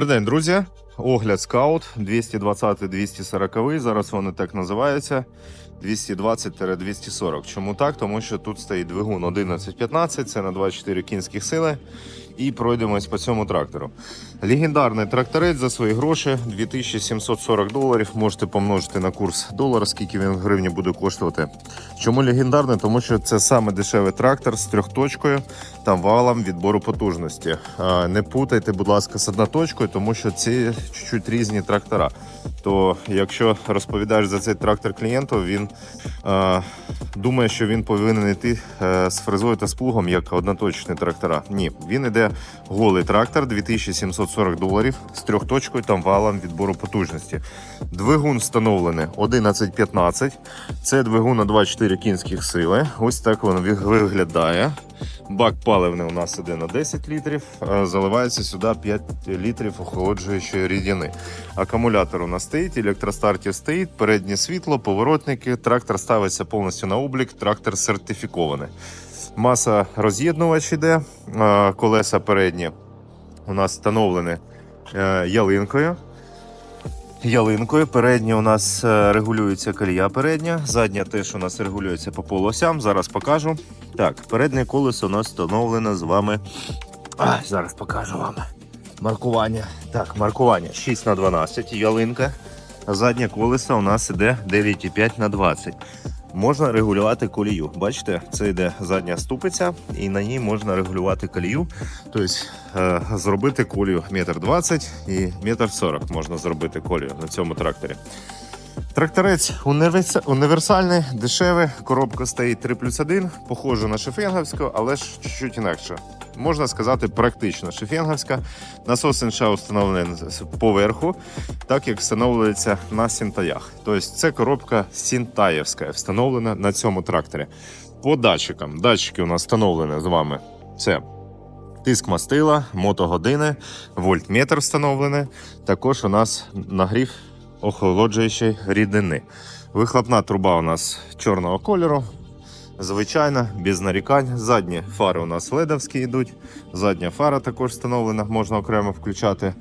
Добрий день, друзі. Огляд скаут 220-240. Зараз вони так називаються. 220-240. Чому так? Тому що тут стоїть двигун 1115, це на 24 кінських сили. І пройдемось по цьому трактору. Легендарний тракторець за свої гроші 2740 доларів. Можете помножити на курс долара, скільки він в гривні буде коштувати. Чому легендарний? Тому що це саме дешевий трактор з трьохточкою та валом відбору потужності. Не путайте, будь ласка, з одноточкою, тому що ці чуть-чуть різні трактора. То якщо розповідаєш за цей трактор клієнту, він е, думає, що він повинен йти е, з фрезою та з плугом як одноточні трактора. Ні, він голий трактор 2740 доларів з трьохточкою та валом відбору потужності. Двигун встановлений 1115. Це двигун на 24 кінських сили. Ось так виг- виглядає. Бак паливний у нас іде на 10 літрів, заливається сюди 5 літрів охолоджуючої рідини. Акумулятор у нас стоїть, електростартер стоїть, переднє світло, поворотники. Трактор ставиться повністю на облік, трактор сертифікований. Маса роз'єднувач іде, колеса передні у нас встановлені е, ялинкою. Ялинкою. Передня у нас е, регулюється колія передня, задня теж у нас регулюється по полосям. Зараз покажу. Так, переднє колесо у нас встановлене з вами. А, зараз покажу вам. Маркування. Так, маркування 6 на 12 ялинка. Заднє колесо у нас іде 9,5 на 20. Можна регулювати колію. Бачите, це йде задня ступиця, і на ній можна регулювати колію. Тобто е, зробити колію метр 20 і метр 40 можна зробити колію на цьому тракторі. Тракторець універс- універсальний, дешевий, коробка стоїть 3 плюс 1, похоже на шефенговську, але ж чуть-чуть інакше. Можна сказати, практично шефенговська. Насос інша встановлений поверху, так як встановлюється на сінтаях. Тобто це коробка сінтаєвська, встановлена на цьому тракторі. По датчикам. Датчики у нас встановлені з вами. Це тиск мастила, мотогодини, вольтметр встановлений. Також у нас нагрів охолоджуючої рідини. Вихлопна труба у нас чорного кольору. Звичайна, без нарікань. Задні фари у нас ледовські йдуть. Задня фара також встановлена, можна окремо включати.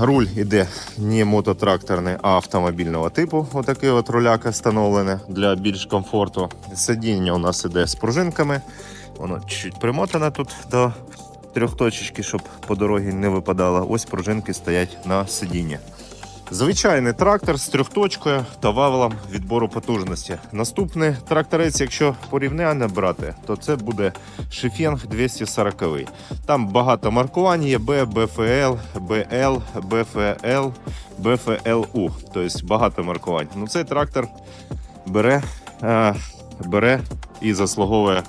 Руль іде не мототракторний, а автомобільного типу. Отакий от руляка встановлене для більш комфорту. Сидіння у нас іде з пружинками. Воно чуть-чуть примотане тут до трьохточечки, щоб по дорозі не випадало. Ось пружинки стоять на сидінні. Звичайний трактор з трьохточкою та вавелом відбору потужності. Наступний тракторець, якщо порівняння брати, то це буде Шефенг 240. Там багато маркувань є Б, БФЛ, БЛ, БФЛ, БФЛУ. Тобто багато маркувань. Ну цей трактор бере, е, бере і заслуговує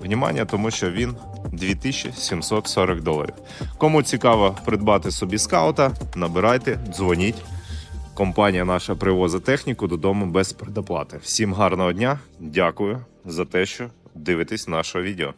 внимання, тому що він 2740 доларів. Кому цікаво придбати собі скаута, набирайте, дзвоніть. Компанія наша привозить техніку додому без предоплати. Всім гарного дня. Дякую за те, що дивитесь наше відео.